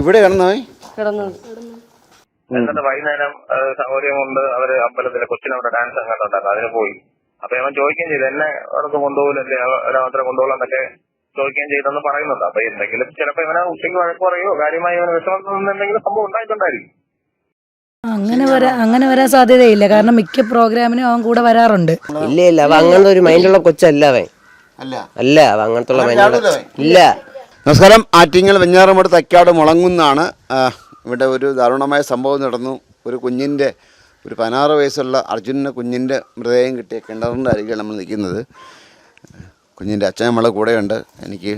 ഇവിടെ കിടന്നോ? എന്നിട്ട് വൈകുന്നേരം സൗകര്യം കൊണ്ട് അവർ അമ്പലത്തിലെ കൊച്ചിനവിടെ ഡാൻസ് അങ്ങോട്ടുണ്ടായിരുന്നു അതിന് പോയി. അപ്പൊ അവൻ ചോദിക്കുകയും ചെയ്തു എന്നെ അവർക്ക് കൊണ്ടുപോകില്ലേ ഒരാത്ര കൊണ്ടുപോകാം കൊണ്ടുപോകാന്നൊക്കെ ചോദിക്കുകയും ചെയ്തെന്ന് പറയുന്നുണ്ട്. അപ്പൊ എന്തെങ്കിലും ചിലപ്പോ ഇവനെ ഉച്ചയ്ക്ക് വഴക്ക് പറയോ? കാര്യമായി ഇവന് വിഷമം എന്തെങ്കിലും സംഭവം ഉണ്ടായിട്ടുണ്ടായിരിക്കും. അങ്ങനെ വരാ അങ്ങനെ വരാൻ സാധ്യതയില്ല. കാരണം മിക്ക പ്രോഗ്രാമിനും അവൻ കൂടെ വരാറുണ്ട്. ഇല്ല ഇല്ല. അവ അങ്ങനത്തെ ഒരു മൈൻഡുള്ള കൊച്ചല്ല അവൻ. അല്ല. അല്ല അവ അങ്ങനത്തെ? ഇല്ല. നമസ്കാരം. ആറ്റിങ്ങൽ വെഞ്ഞാറമൂട് തക്കാട് മുളങ്ങുന്നാണ് ഇവിടെ ഒരു ദാരുണമായ സംഭവം നടന്നു. ഒരു കുഞ്ഞിന്റെ ഒരു പതിനാറ് വയസ്സുള്ള അർജുനന്റെ കുഞ്ഞിന്റെ മൃതദേഹം കിട്ടിയ കിണറിന്റെ അരികിൽ നമ്മൾ നിൽക്കുന്നത്. കുഞ്ഞിന്റെ അച്ഛൻ നമ്മളെ കൂടെയുണ്ട്. എനിക്ക്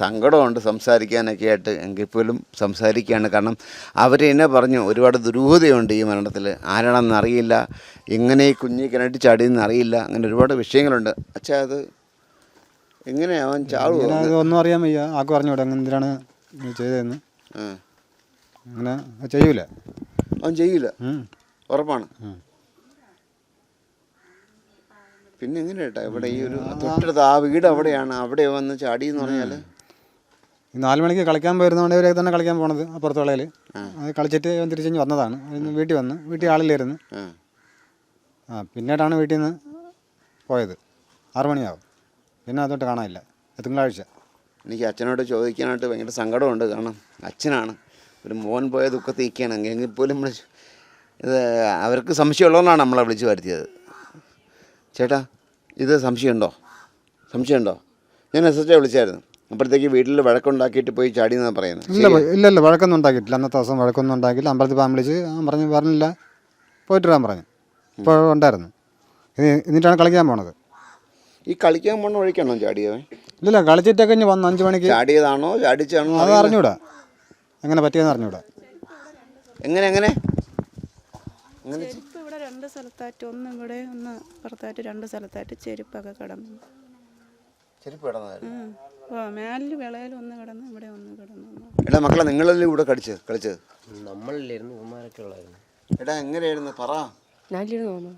സങ്കടമുണ്ട് സംസാരിക്കാനൊക്കെ ആയിട്ട് എങ്കിൽ പോലും സംസാരിക്കുകയാണ്. കാരണം അവർ എന്നെ പറഞ്ഞു ഒരുപാട് ദുരൂഹതയുണ്ട് ഈ മരണത്തിൽ ആരാണെന്ന് അറിയില്ല. എങ്ങനെ ഈ കുഞ്ഞ് കിണറ്റി ചാടിയെന്ന് അറിയില്ല. അങ്ങനെ ഒരുപാട് വിഷയങ്ങളുണ്ട്. അച്ഛാ അത് അവൻ ഒന്നും അറിയാൻ വയ്യ. ആക്കു പറഞ്ഞു അങ്ങനെ എന്തിനാണ് ചെയ്തതെന്ന്? അങ്ങനെ ചെയ്യൂല. അവൻ ചെയ്യില്ല ഉറപ്പാണ്. പിന്നെ എങ്ങനെ കേട്ടാ ഇവിടെ ഈ ഒരു തൊട്ടടുത്ത് ആ വീട് അവിടെയാണ്. അവിടെ വന്ന് ചാടി എന്ന് പറഞ്ഞാൽ? നാല് മണിക്ക് കളിക്കാൻ പോയിരുന്നതുകൊണ്ട് ഇവരെ തന്നെ കളിക്കാൻ പോണത് അപ്പുറത്തുള്ളതിൽ അത് കളിച്ചിട്ട് ഇവൻ തിരിച്ചു വന്നതാണ്. വീട്ടിൽ വന്ന്. വീട്ടിൽ ആളില്ലായിരുന്നു. ആ. പിന്നീടാണ് വീട്ടിൽ നിന്ന് പോയത്. ആറ് മണിയാവും. പിന്നെ അതോട്ട് കാണാനില്ല. തിങ്കളാഴ്ച. എനിക്ക് അച്ഛനോട് ചോദിക്കാനായിട്ട് ഭയങ്കര സങ്കടമുണ്ട്. കാരണം അച്ഛനാണ്. ഒരു മോൻ പോയ ദുഃഖത്തിൽ നിൽക്കുകയാണ് എങ്കിൽ പോലും നമ്മൾ ഇത് അവർക്ക് സംശയമുള്ളതുകൊണ്ടാണ് നമ്മളെ വിളിച്ചു വരുത്തിയത്. ചേട്ടാ ഇത് സംശയമുണ്ടോ? സംശയമുണ്ടോ? ഞാൻ എസ് എച്ച് വിളിച്ചായിരുന്നു. അപ്പോഴത്തേക്ക് വീട്ടിൽ വഴക്കുണ്ടാക്കിയിട്ട് പോയി ചാടി എന്നാണ് പറയുന്നത്. ഇല്ല ഇല്ല ഇല്ല വഴക്കൊന്നും ഉണ്ടാക്കിയിട്ടില്ല. അന്നത്തെ ദിവസം വഴക്കൊന്നും ഉണ്ടാക്കിയില്ല. അമ്പലത്തിൽ പോകാൻ വിളിച്ച് പറഞ്ഞു പറഞ്ഞില്ല. പോയിട്ട് വരാൻ പറഞ്ഞു. ഇപ്പോൾ ഉണ്ടായിരുന്നു. എന്നിട്ടാണ് കളിക്കാൻ പോണത്. ഈ കളിക്കാൻ പോണ വഴിക്കാണോ ചാടിയവൻ? ഇല്ലല്ല കളിച്ചിട്ടൊക്കെ ഇനി വന്ന് അഞ്ച് മണിക്ക്. ചാടിയതാണോ ചാടിച്ചാണോ അത് അറിഞ്ഞൂടാ. എങ്ങനെ പറ്റിയെന്ന് അറിഞ്ഞൂടാ. എങ്ങനെ എങ്ങനെ? ചെരുപ്പ് ഇവിടെ രണ്ട് സ്ഥലത്തായിട്ട് ഒന്ന് ഇവിടെ ഒന്ന് പുറത്തായിട്ട് രണ്ട് സ്ഥലത്തായിട്ട് ചെരുപ്പൊക്കെ കിടന്നു. ചെരുപ്പ് കിടന്നായിരുന്നു ഉം. ഓ മേലിൽ വിളയിൽ ഒന്ന് കിടന്നു ഇവിടെ ഒന്ന് കിടന്നു. എടാ മക്കളെ നിങ്ങളല്ലേ ഇവിടെ കളിച്ച് കളിച്ചത്? നമ്മളില്ലായിരുന്നു ഇവന്മാരൊക്കെ ഉള്ളായിരുന്നു. എടാ എങ്ങനെയായിരുന്നു? പറ. ഞാനിരുന്ന്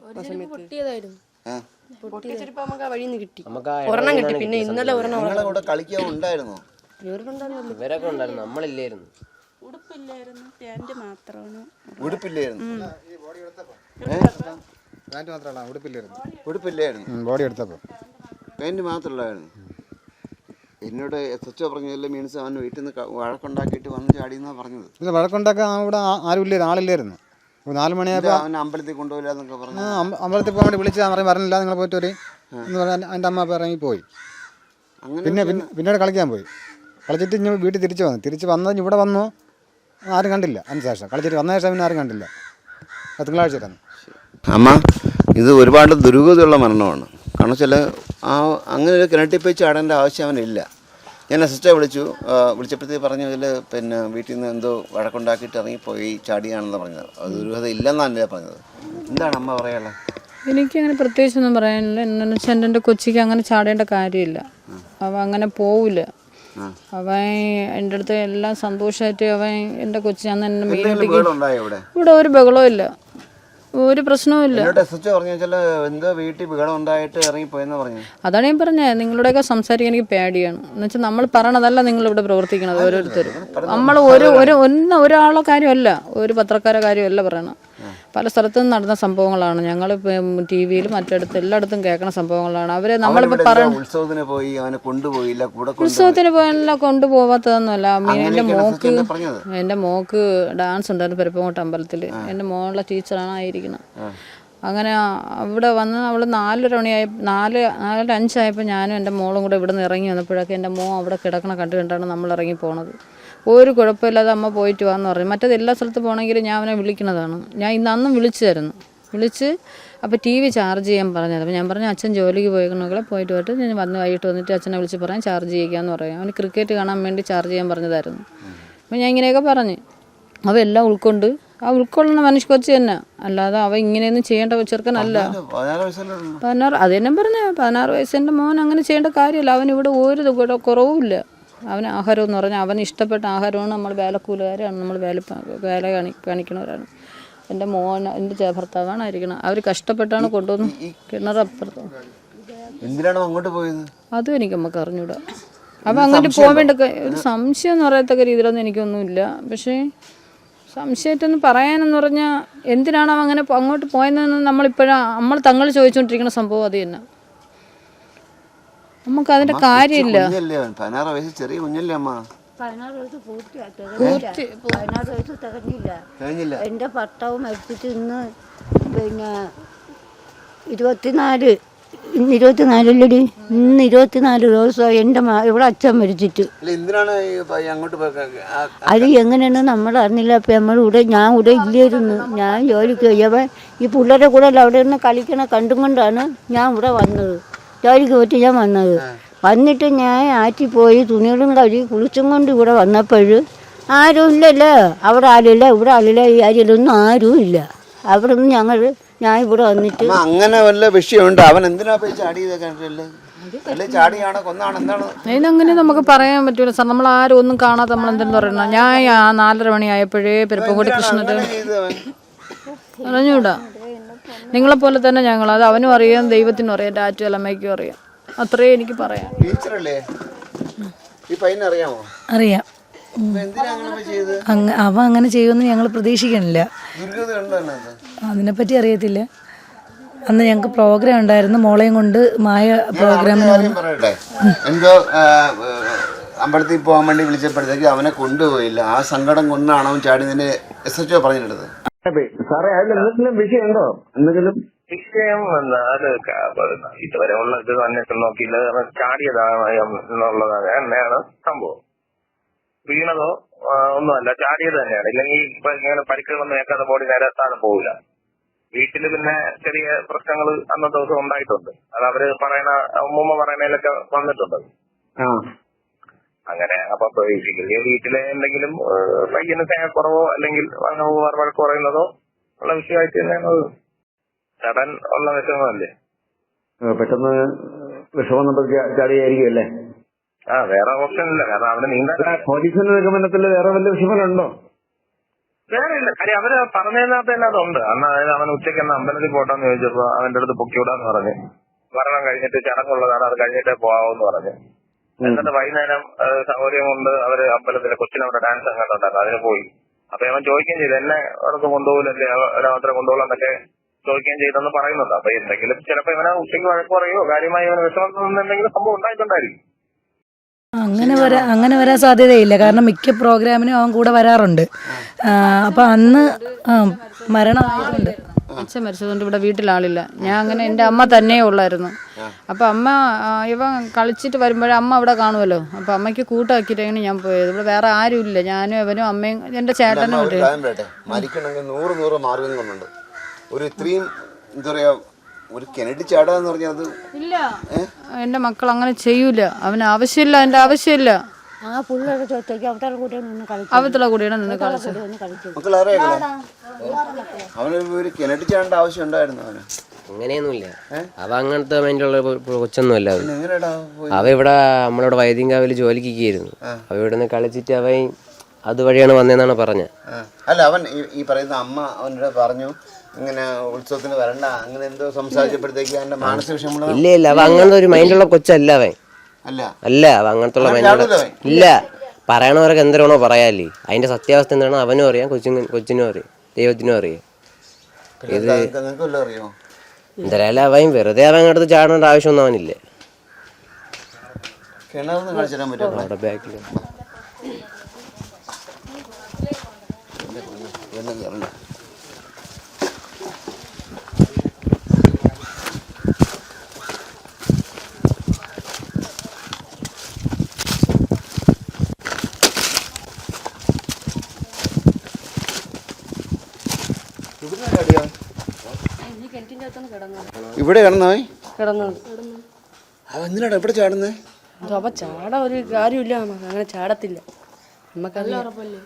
പൊട്ടിയതായിരുന്നു. ആ. പൊട്ടിയ നമുക്ക് ആ വഴിയിൽ നിന്ന് കിട്ടി. നമുക്ക് ആ ഒരെണ്ണം കിട്ടി. പിന്നെ ഇന്നലെ ഒരെണ്ണം നിങ്ങളെ കൂടെ കളിക്കാൻ ഉണ്ടായിരുന്നോ? ഇവരൊക്കെ ഉണ്ടായിരുന്നു. നമ്മളില്ലായിരുന്നു. ഉടുപ്പില്ലായിരുന്നു. മാത്രമാണ്. ഉടുപ്പില്ലായിരുന്നു. മാത്രമല്ല ഉടുപ്പില്ലായിരുന്നു. ഉടുപ്പില്ലായിരുന്നു. ബോഡി എടുത്തപ്പോൾ പാന്റ് മാത്രമല്ലായിരുന്നു. എന്നോട് എസ് എച്ച് പറഞ്ഞതിൽ മീൻസ് അവൻ വീട്ടിൽ നിന്ന് വഴക്കുണ്ടാക്കിയിട്ട് വന്ന് ചാടിയെന്നാണ് പറഞ്ഞത്. വഴക്കുണ്ടാക്കാൻ അവിടെ ആരും ഇല്ലായിരുന്നു ആളില്ലായിരുന്നു. നാല് മണിയായപ്പോൾ അവൻ അമ്പലത്തിൽ കൊണ്ടുപോയില്ല എന്നൊക്കെ പറഞ്ഞു. അമ്പലത്തിൽ പോകാൻ വേണ്ടി പറയും പറഞ്ഞില്ല നിങ്ങൾ പോയിട്ട് വരി. എന്ന് പറഞ്ഞാൽ എന്റെ അമ്മ ഇറങ്ങി പോയി. പിന്നെ പിന്നെ- പിന്നീട് കളിക്കാൻ പോയി. കളിച്ചിട്ട് ഇനി വീട്ടിൽ തിരിച്ചു വന്നു. തിരിച്ച് വന്നത് ഇവിടെ വന്നു ആരും കണ്ടില്ല അതിന് ശേഷം. കളിച്ചിട്ട് വന്ന ശേഷം പിന്നെ ആരും കണ്ടില്ല. അത് തിങ്കളാഴ്ച തന്നെ. അമ്മ ഇത് ഒരുപാട് ദുരൂഹതയുള്ള മരണമാണ്. കാരണം വെച്ചാൽ ആ അങ്ങനെ ഒരു കിണറ്റിൽ പോയി ചാടേണ്ട ആവശ്യം അവനില്ല. ഞാൻ അസിസ്റ്റാ വിളിച്ചു. വിളിച്ചപ്പോഴത്തേക്ക് പറഞ്ഞു ഇതിൽ പിന്നെ വീട്ടിൽ നിന്ന് എന്തോ വഴക്കുണ്ടാക്കിയിട്ട് ഇറങ്ങിപ്പോയി ചാടിയാണെന്ന് പറഞ്ഞത്. അത് ദുരൂഹത ഇല്ലെന്നാണ് പറഞ്ഞത്. എന്താണ് അമ്മ പറയാനുള്ളത് എനിക്കങ്ങനെ പ്രത്യേകിച്ചൊന്നും പറയാനില്ല. എന്താണെന്ന് വെച്ചാൽ എന്റെ കൊച്ചിക്ക് അങ്ങനെ ചാടേണ്ട കാര്യമില്ല. അവ അങ്ങനെ പോവില്ല. അവൻ എന്റെ അടുത്ത് എല്ലാം സന്തോഷമായിട്ട് അവൻ എന്റെ കൊച്ചി എന്നെ ഉണ്ടായോ ഇവിടെ? ഇവിടെ ഒരു ബഹളവും ഇല്ല. ഒരു പ്രശ്നവുമില്ല എന്തോ വീട്ടിൽ ഉണ്ടായിട്ട് ഇറങ്ങിപ്പോയെന്ന് പറഞ്ഞു. അതാണ് ഞാൻ പറഞ്ഞത് നിങ്ങളുടെയൊക്കെ സംസാരിക്കാൻ എനിക്ക് പേടിയാണ്. എന്ന് വെച്ചാൽ നമ്മൾ പറയണതല്ല നിങ്ങളിവിടെ പ്രവർത്തിക്കണത് ഓരോരുത്തരും. നമ്മൾ ഒരു ഒരു ഒന്ന് ഒരാളെ കാര്യമല്ല ഒരു പത്രക്കാരെ കാര്യമല്ല പറയണം പല സ്ഥലത്തും നടന്ന സംഭവങ്ങളാണ്. ഞങ്ങൾ ടി വിയിലും മറ്റിടത്തും എല്ലായിടത്തും കേൾക്കുന്ന സംഭവങ്ങളാണ്. അവരെ നമ്മളിപ്പോൾ ഉത്സവത്തിന് പോയി? അവനെ കൊണ്ടുപോയില്ല? കൂടെ കൊണ്ടുപോയി? ഉത്സവത്തിന് പോയല്ല കൊണ്ടുപോകാത്തതൊന്നുമല്ല മീ- എന്റെ മോക്ക് എന്റെ എന്റെ മോക്ക് ഡാൻസ് ഉണ്ടായിരുന്നു പെരുപ്പങ്ങോട്ട് അമ്പലത്തിൽ എന്റെ മോളുടെ ടീച്ചറാണ് ആയിരിക്കുന്നത് അങ്ങനെ അവിടെ വന്ന് അവൾ നാലര മണിയായി നാല് നാലര അഞ്ചായപ്പോൾ ഞാനും എന്റെ മോളും കൂടെ ഇവിടെ നിന്ന് ഇറങ്ങി വന്നപ്പോഴൊക്കെ എന്റെ മോ അവിടെ കിടക്കണ കണ്ടു കണ്ടാണ് നമ്മൾ ഇറങ്ങി പോണത്. ഒരു കുഴപ്പമില്ലാതെ അമ്മ പോയിട്ട് വാന്ന് പറഞ്ഞു. മറ്റേത് എല്ലാ സ്ഥലത്ത് പോകണമെങ്കിൽ ഞാൻ അവനെ വിളിക്കുന്നതാണ്. ഞാൻ ഇന്ന് അന്നും വിളിച്ചായിരുന്നു. വിളിച്ച് അപ്പോൾ ടി വി ചാർജ് ചെയ്യാൻ പറഞ്ഞത്. അപ്പോൾ ഞാൻ പറഞ്ഞു അച്ഛൻ ജോലിക്ക് പോയിക്കണമെങ്കിൽ പോയിട്ട് പോയിട്ട് ഞാൻ വന്ന് വൈകിട്ട് വന്നിട്ട് അച്ഛനെ വിളിച്ച് പറയാൻ ചാർജ് ചെയ്യിക്കാമെന്ന് പറയാം. അവന് ക്രിക്കറ്റ് കാണാൻ വേണ്ടി ചാർജ് ചെയ്യാൻ പറഞ്ഞതായിരുന്നു. അപ്പോൾ ഞാൻ ഇങ്ങനെയൊക്കെ പറഞ്ഞു. അവ എല്ലാം ഉൾക്കൊണ്ട് ആ ഉൾക്കൊള്ളുന്ന മനുഷ്യ കൊച്ചു തന്നെ. അല്ലാതെ അവ ഇങ്ങനെയൊന്നും ചെയ്യേണ്ട ചെറുക്കനല്ല. പതിനാറ് അത് തന്നെ പറഞ്ഞ പതിനാറ് വയസ്സിന്റെ മോൻ അങ്ങനെ ചെയ്യേണ്ട കാര്യമല്ല. അവൻ ഇവിടെ ഒരു കുറവുമില്ല. അവന് ആഹാരം എന്ന് പറഞ്ഞാൽ അവന് ഇഷ്ടപ്പെട്ട ആഹാരമാണ് നമ്മൾ വേലക്കൂലുകാരാണ്. നമ്മൾ വേല വേല കാണി കാണിക്കണവരാണ്. എന്റെ മോൻ എന്റെ ഭർത്താവാണ് ആയിരിക്കണം. അവർ കഷ്ടപ്പെട്ടാണ് കൊണ്ടുവന്ന് കിണറപ്പുറത്ത്. എന്തിനാണ് അങ്ങോട്ട് പോയത്? അതും എനിക്ക് നമുക്ക് അറിഞ്ഞൂടാ അപ്പം അങ്ങോട്ട് പോകാൻ വേണ്ട ഒരു സംശയം എന്ന് പറയത്തക്ക രീതിയിലൊന്നും എനിക്കൊന്നുമില്ല. പക്ഷേ സംശയമായിട്ടൊന്ന് പറയാനെന്ന് പറഞ്ഞാൽ എന്തിനാണ് അവൻ അങ്ങനെ അങ്ങോട്ട് പോയതെന്ന് നമ്മളിപ്പോഴാണ് നമ്മൾ തങ്ങൾ ചോദിച്ചുകൊണ്ടിരിക്കുന്ന സംഭവം അത് തന്നെ. നമുക്ക് അതിന്റെ കാര്യമില്ല. പതിനാറ് വയസ്സ് ചെറിയ കുഞ്ഞല്ലേ അമ്മ? പതിനാറ് വയസ്സ് തികഞ്ഞില്ല. പതിനാറ് വയസ്സ് തികഞ്ഞില്ല. കഴിഞ്ഞില്ല എന്റെ ഭർത്താവ് മരിച്ചിട്ട് ഇന്ന് പിന്നെ ഇരുപത്തിനാല് ഇന്ന് ഇരുപത്തിനാലല്ലടി? ഇന്ന് ഇരുപത്തിനാല് ദിവസമായി എന്റെ ഇവിടെ അച്ഛൻ മരിച്ചിട്ട്. അത് എങ്ങനെയാണ് നമ്മൾ അറിഞ്ഞില്ല. അപ്പം നമ്മൾ ഇവിടെ ഞാൻ ഇവിടെ ഇല്ലായിരുന്നു. ഞാൻ ജോലിക്ക് ഈ പിള്ളേരെ കൂടെ അല്ല അവിടെ നിന്ന് കളിക്കണ കണ്ടും കൊണ്ടാണ് ഞാൻ ഇവിടെ വന്നത്. ജോലിക്ക് പറ്റി ഞാൻ വന്നത് വന്നിട്ട് ഞാൻ ആറ്റി പോയി തുണികളും കഴുകി കുളിച്ചും കൊണ്ട് ഇവിടെ വന്നപ്പോൾ ആരും ഇല്ലല്ലോ അവിടെ ആളില്ല ഇവിടെ ആളില്ല ഈ അരിയിലൊന്നും ആരും ഇല്ല. അവിടെ നിന്ന് ഞങ്ങൾ ഞാൻ ഇവിടെ വന്നിട്ട് അങ്ങനെ വല്ല വിഷയമുണ്ട്? അവൻ എന്തിനാ പോയി ചാടി അതിനങ്ങനെ നമുക്ക് പറയാൻ പറ്റൂല സാർ. നമ്മൾ ആരും ഒന്നും കാണാതെ നമ്മൾ എന്തെന്ന് പറയണം ഞാൻ ആ നാലര മണിയായപ്പോഴേ പെരുപ്പംകോടി കൃഷ്ണന്റെ അങ്ങനെ അറിഞ്ഞൂടാ നിങ്ങളെപ്പോലെ തന്നെ ഞങ്ങൾ. അത് അവനും അറിയാം ദൈവത്തിനും അറിയാം ടാറ്റു അലമ്മയ്ക്കും അറിയാം. അത്രേ എനിക്ക് പറയാം. ടീച്ചറല്ലേ? ഈ പയ്യനെ അറിയാമോ? അറിയാം. അങ്ങ അവ അങ്ങനെ ചെയ്യുമെന്ന് ഞങ്ങൾ പ്രതീക്ഷിക്കണില്ല. അതിനെപ്പറ്റി അറിയത്തില്ല. അന്ന് ഞങ്ങൾക്ക് പ്രോഗ്രാം ഉണ്ടായിരുന്നു മോളെയും കൊണ്ട് മായ പ്രോഗ്രാമിന് കാര്യം എന്തോ അമ്പലത്തിൽ പോകാൻ വേണ്ടി വിളിച്ചപ്പോഴത്തേക്ക് അവനെ കൊണ്ടുപോയില്ല. ആ സങ്കടം കൊണ്ടാണ് അവൻ ചാടി നിന്നെ എസ് എച്ച് ഒ പറഞ്ഞിട്ടത്. സാറേ അതിൽ എന്തെങ്കിലും വിഷയമുണ്ടോ? എന്തെങ്കിലും? വിഷയം വന്നാൽ അത് ഇതുവരെ ഉള്ള ഇത് അന്വേഷണം നോക്കിയില്ല. ചാടിയതാണ് എന്നുള്ളതാണ് തന്നെയാണ് സംഭവം. വീണതോ ഒന്നുമല്ല. ചാടിയത് തന്നെയാണ്. ഇല്ലെങ്കിൽ ഇപ്പൊ ഇങ്ങനെ പരിക്കുകളൊന്നും ഏക്കാതെ ബോഡി നേരെ എത്താതെ പോകില്ല വീട്ടിൽ പിന്നെ ചെറിയ പ്രശ്നങ്ങൾ അന്നത്തെ ദിവസം ഉണ്ടായിട്ടുണ്ട്. അത് അവർ പറയണ ഉമ്മ പറയണതിലൊക്കെ വന്നിട്ടുണ്ട്. അങ്ങനെ. അപ്പൊ ബേസിക്കലി വീട്ടിലെ എന്തെങ്കിലും പയ്യന് സ്നേഹക്കുറവോ അല്ലെങ്കിൽ വഴക്ക് കുറയുന്നതോ ഉള്ള വിഷയമായിട്ട് തന്നെയാണ് ചടൻ ഉള്ള വിഷമല്ലേ പെട്ടെന്ന് വിഷമം ചാടിയായിരിക്കും അല്ലേ? ആ വേറെ ഓപ്ഷൻ ഇല്ല. കാരണം അവിടെ നീന്താൻ പോലീസിന്റെ നിഗമനത്തിൽ വേറെ വല്ല വിഷമനുണ്ടോ വേറെ ഇല്ല. കാര്യം അവർ പറഞ്ഞതിനകത്ത് തന്നെ അതുണ്ട്. അന്ന് അതായത് അവൻ ഉച്ചയ്ക്ക് അന്ന് അമ്പലത്തിൽ പോട്ടെന്ന് ചോദിച്ചപ്പോ അവന്റെ അടുത്ത് പൊക്കിവിടാന്ന് പറഞ്ഞു. മരണം കഴിഞ്ഞിട്ട് ചടങ്ങുള്ളതാണ് അത് കഴിഞ്ഞിട്ടേ പോവാമെന്ന് പറഞ്ഞു. എന്നിട്ട് വൈകുന്നേരം സൗകര്യം കൊണ്ട് അവർ അമ്പലത്തിലെ കൊച്ചിനവിടെ ഡാൻസ് അങ്ങോട്ടുണ്ടായിരുന്നു അതിന് പോയി. അപ്പൊ അവൻ ചോദിക്കുകയും ചെയ്തു എന്നെ അവിടെ കൊണ്ടുപോകില്ലേ അവരെ മാത്രം കൊണ്ടുപോകാന്നൊക്കെ ചോദിക്കുകയും ചെയ്തെന്ന് പറയുന്നുണ്ട്. അപ്പൊ എന്തെങ്കിലും ചിലപ്പോ ഇവനെ ഉച്ചയ്ക്ക് വഴക്ക് പറയോ കാര്യമായി ഇവന് വിഷമം എന്തെങ്കിലും സംഭവം ഉണ്ടായിട്ടുണ്ടായിരിക്കും. അങ്ങനെ വരാ അങ്ങനെ വരാൻ സാധ്യതയില്ല. കാരണം മിക്ക പ്രോഗ്രാമിനും അവൻ കൂടെ വരാറുണ്ട്. അപ്പൊ അന്ന് മരണം മരണമായിട്ടുണ്ട്. അച്ഛൻ മരിച്ചതുകൊണ്ട് ഇവിടെ വീട്ടിലാളില്ല ഞാൻ അങ്ങനെ എന്റെ അമ്മ തന്നെയേ ഉള്ളായിരുന്നു. അപ്പം അമ്മ ഇവ ഇവൻ കളിച്ചിട്ട് വരുമ്പോഴേ അമ്മ അവിടെ കാണുമല്ലോ അപ്പം അമ്മയ്ക്ക് കൂട്ടാക്കിയിട്ടാണ് ഞാൻ പോയത്. ഇവിടെ വേറെ ആരും ഇല്ല. ഞാനും ഇവനും അമ്മയും എന്റെ ചേട്ടനും മരിക്കണമെങ്കിൽ നൂറ് നൂറ് മാർഗങ്ങളുണ്ട് ഒരു ഇത്രയും എന്താ പറയാ ഒരു കിണറ്റി ചാടാന്ന് പറഞ്ഞത് ഇല്ല. എന്റെ മക്കൾ അങ്ങനെ ചെയ്യൂല. അവന് ആവശ്യമില്ല എന്റെ ആവശ്യമില്ല. ആ അവരുടെ കൂടെ നിന്ന് കളിച്ചു അവത്തുള്ള കൂടിയാണ് നിന്ന് കളിച്ചത്. മക്കൾ അറിയാം ഒരു കിണറ്റി ചാടേണ്ട ആവശ്യം ഉണ്ടായിരുന്നു അവന്. അങ്ങനെയൊന്നുമില്ല. അവ അങ്ങനത്തെ മൈൻഡുള്ള കൊച്ചൊന്നുമല്ല അവൻ. അവ ഇവിടെ നമ്മളിവിടെ വൈദ്യങ്കാവിൽ ജോലിക്കായിരുന്നു അവ ഇവിടെ നിന്ന് കളിച്ചിട്ട് അവൻ അതുവഴിയാണ് വന്നതെന്നാണ് പറഞ്ഞത്. അല്ല അവൻ ഈ- പറയുന്ന അമ്മ അവനോട് പറഞ്ഞു ഇങ്ങനെ ഉത്സവത്തിന് വരണ്ട. അങ്ങനെ എന്തോ സംസാരിച്ചപ്പോഴത്തേക്ക് അവന്റെ മാനസിക ഇല്ല ഇല്ല. അവ അങ്ങനത്തെ ഒരു മൈൻഡുള്ള കൊച്ചല്ല അവൻ. അല്ല. അല്ല അവ അങ്ങനത്തെ മൈൻഡുള്ള അവൻ? ഇല്ല. പറയണവരൊക്കെ എന്തരാണോ പറയാല്ലേ. അതിന്റെ സത്യാവസ്ഥ എന്താണോ അവനും അറിയാം കൊച്ചിനും കൊച്ചിനും അറിയാം. ദൈവത്തിനും അറിയാം. ഇത് എന്തായാലും അവൻ വെറുതെ അവൻ അടുത്ത് ചാടേണ്ട ആവശ്യമൊന്നും അവനില്ല. അവിടെ ബാക്കിൽ ഇവിടെ കിടന്നോ? കിടന്നത് അവ എന്തിനാടാ? ഇവിടെ ചാടുന്നേ? അപ്പൊ ചാട ഒരു കാര്യമില്ല നമുക്ക്. അങ്ങനെ ചാടത്തില്ല. നമുക്കറിയാം. ഉറപ്പല്ലേ?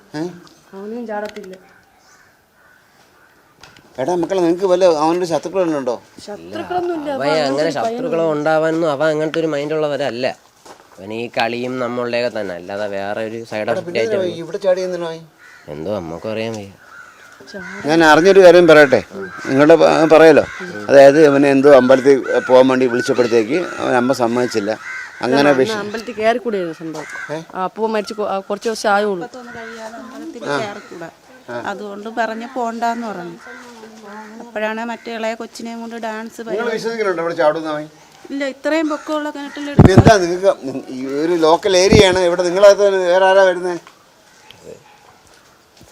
അവനും ചാടത്തില്ല. എടാ മക്കളെ നിങ്ങക്ക് വല്ല അവനൊരു ശത്രുക്കളുണ്ടോ ശത്രുക്കളൊന്നുമില്ല. അവൻ അങ്ങനെ ശത്രുക്കളോ ഉണ്ടാവാനൊന്നും അവൻ അങ്ങനത്തെ ഒരു മൈൻഡുള്ളവരല്ല അവൻ ഈ കളിയും നമ്മളുടെയൊക്കെ തന്നെ. അല്ലാതെ വേറെ ഒരു സൈഡ് എന്തിനാ ഇവിടെ ചാടി എന്തോ നമുക്കും അറിയാൻ വയ്യ. ഞാൻ അറിഞ്ഞൊരു കാര്യം പറയട്ടെ. നിങ്ങളുടെ പറയല്ലോ. അതായത് ഇവനെ എന്തോ അമ്പലത്തിൽ പോകാൻ വേണ്ടി വിളിച്ചപ്പോഴത്തേക്ക് അവൻ അമ്മ സമ്മതിച്ചില്ല. അങ്ങനെ അമ്പലത്തിൽ കയറി കൂടിയായിരുന്നു സംഭവം അപ്പൂ മരിച്ച് കുറച്ച് ദിവസം ആയുള്ളൂ. അതുകൊണ്ട് പറഞ്ഞ് പോണ്ടെന്ന് പറഞ്ഞു. അപ്പോഴാണ് മറ്റേ ഇളയ കൊച്ചിനെയും കൊണ്ട് ഡാൻസ് ഇല്ല ഇത്രയും പൊക്കമുള്ള കിണറ്റിൽ എന്താ നിങ്ങൾക്ക് ഈ ഒരു ലോക്കൽ ഏരിയയാണ് ഇവിടെ നിങ്ങളത് വേറെ ആരാ വരുന്നത്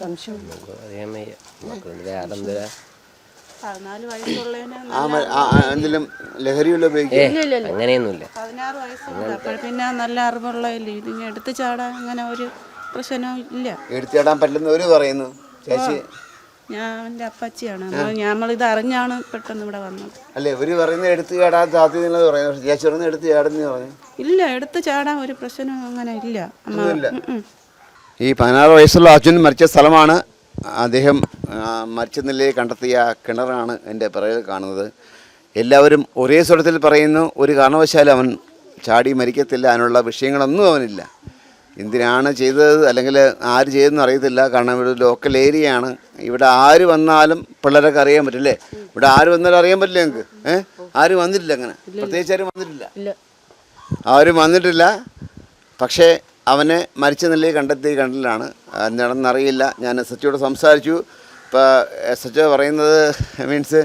അറിയാൻ വയ്യ. നമുക്ക് വേറെ എന്തിനാ പതിനാല് വയസ്സുള്ളതിന് ആ മ- ആ- ആ എന്തെങ്കിലും ലഹരിയുള്ള ഉപയോഗിക്കുക അങ്ങനെയൊന്നുമില്ല. പതിനാറ് വയസ്സുണ്ട്. അപ്പോൾ പിന്നെ നല്ല അറിവുള്ളതല്ലേ ഇതിങ്ങനെ എടുത്തു ചാടാൻ അങ്ങനെ ഒരു പ്രശ്നവും ഇല്ല. എടുത്തിടാൻ പറ്റുന്നവര് പറയുന്നു. ചേച്ചി? ഞാൻ എന്റെ അപ്പച്ചിയാണ്. നമ്മൾ നമ്മളിത് അറിഞ്ഞാണ് പെട്ടെന്ന് ഇവിടെ വന്നത്. അല്ലേ ഇവർ പറയുന്നത് എടുത്ത് ചാടാൻ പറയുന്നു. ചേച്ചി എടുത്തു ചാടുന്നു പറഞ്ഞു. ഇല്ല എടുത്ത് ചാടാൻ ഒരു പ്രശ്നം അങ്ങനെ ഇല്ല. ഈ പതിനാറ് വയസ്സുള്ള അർജുൻ മരിച്ച സ്ഥലമാണ്. അദ്ദേഹം മരിച്ച നിലയിൽ കണ്ടെത്തിയ കിണറാണ് എന്റെ പിറകിൽ കാണുന്നത്. എല്ലാവരും ഒരേ സ്വരത്തിൽ പറയുന്നു ഒരു കാരണവശാലും അവൻ ചാടി മരിക്കത്തില്ല അതിനുള്ള വിഷയങ്ങളൊന്നും അവനില്ല. എന്തിനാണ് ചെയ്തത്? അല്ലെങ്കിൽ ആര് ചെയ്തെന്ന് അറിയത്തില്ല. കാരണം ഇവിടെ ലോക്കൽ ഏരിയ ആണ്. ഇവിടെ ആര് വന്നാലും പിള്ളേരൊക്കെ അറിയാൻ പറ്റില്ലേ? ഇവിടെ ആര് വന്നാലും അറിയാൻ പറ്റില്ല ഞങ്ങൾക്ക് ഏഹ് ആരും വന്നിട്ടില്ല അങ്ങനെ? പ്രത്യേകിച്ച് ആരും വന്നിട്ടില്ല? ആരും വന്നിട്ടില്ല. പക്ഷേ അവനെ മരിച്ച നിലയിൽ കണ്ടെത്തി കണ്ടിലാണ്. എന്താണെന്ന് അറിയില്ല ഞാൻ എസ് എച്ചോട് സംസാരിച്ചു. ഇപ്പോൾ എസ് എച്ച് പറയുന്നത് മീൻസ്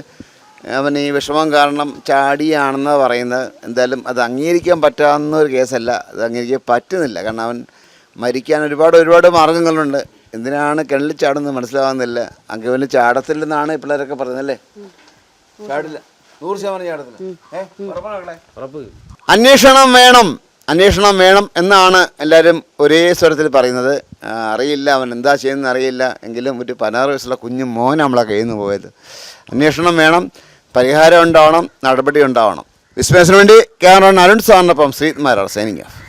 അവൻ ഈ വിഷമം കാരണം ചാടിയാണെന്ന് പറയുന്നത്. എന്തായാലും അത് അംഗീകരിക്കാൻ പറ്റാവുന്ന ഒരു കേസല്ല. അത് അംഗീകരിക്കാൻ പറ്റുന്നില്ല. കാരണം അവൻ മരിക്കാൻ ഒരുപാട് ഒരുപാട് മാർഗങ്ങളുണ്ട്. എന്തിനാണ് കിണലിൽ ചാടുന്നത് മനസ്സിലാവുന്നില്ല. അങ്ങനെ അവന് ചാടത്തില്ലെന്നാണ് പിള്ളേരൊക്കെ പറയുന്നല്ലേ ചാടില്ല. നൂറ് ശതമാനം ചാടത്തില്ല. അന്വേഷണം വേണം. അന്വേഷണം വേണം എന്നാണ് എല്ലാവരും ഒരേ സ്വരത്തിൽ പറയുന്നത്. അറിയില്ല അവൻ എന്താ ചെയ്യുന്നത് അറിയില്ല. എങ്കിലും ഒരു പതിനാറ് വയസ്സുള്ള കുഞ്ഞു മോൻ നമ്മളെ കയ്യിൽ നിന്ന് പോയത്. അന്വേഷണം വേണം പരിഹാരം ഉണ്ടാവണം നടപടി ഉണ്ടാവണം. വിസ്മയസിന് വേണ്ടി ക്യാമറ അരുൺ സാറിനൊപ്പം ശ്രീകുമാരാണ് സൈനിങ് ഓഫ്.